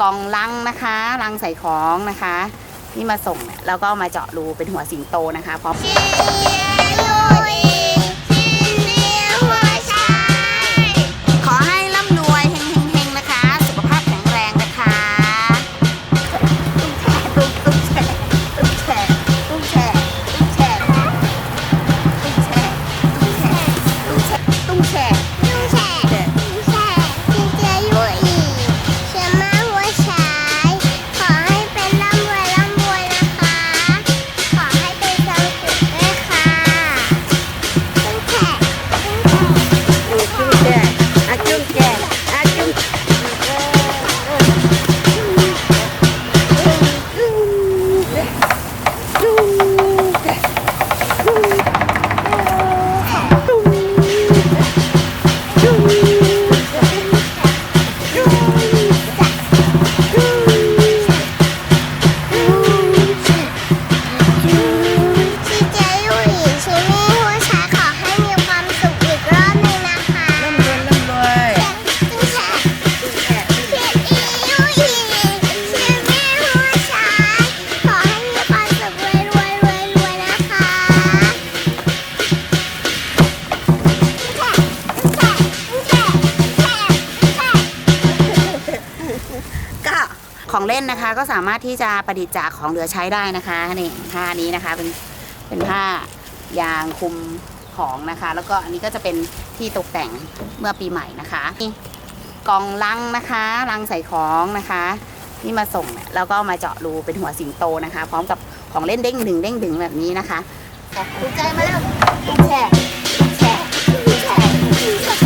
กล่องลังนะคะลังใส่ของนะคะที่มาส่งเนี่ยแล้วก็มาเจาะรูเป็นหัวสิงโตนะคะพร้อมขอให้ ของเล่นนะคะก็สามารถที่จะประดิษฐ์จากของเหลือใช้ได้นะคะนี่ผ้านี้นะคะเป็นเป็นผ้ายางคุมของนะคะ แล้วก็อันนี้ก็จะเป็นที่ตกแต่งเมื่อปีใหม่นะคะนี่กล่องลังนะคะลังใส่ของนะคะที่มาส่งแล้วก็มาเจาะรูเป็นหัวสิงโตนะคะ พร้อมกับของเล่นเด้งดึงเด้งดึงแบบนี้นะคะถูกใจมาแล้วแช่แช่แช่แช่แช่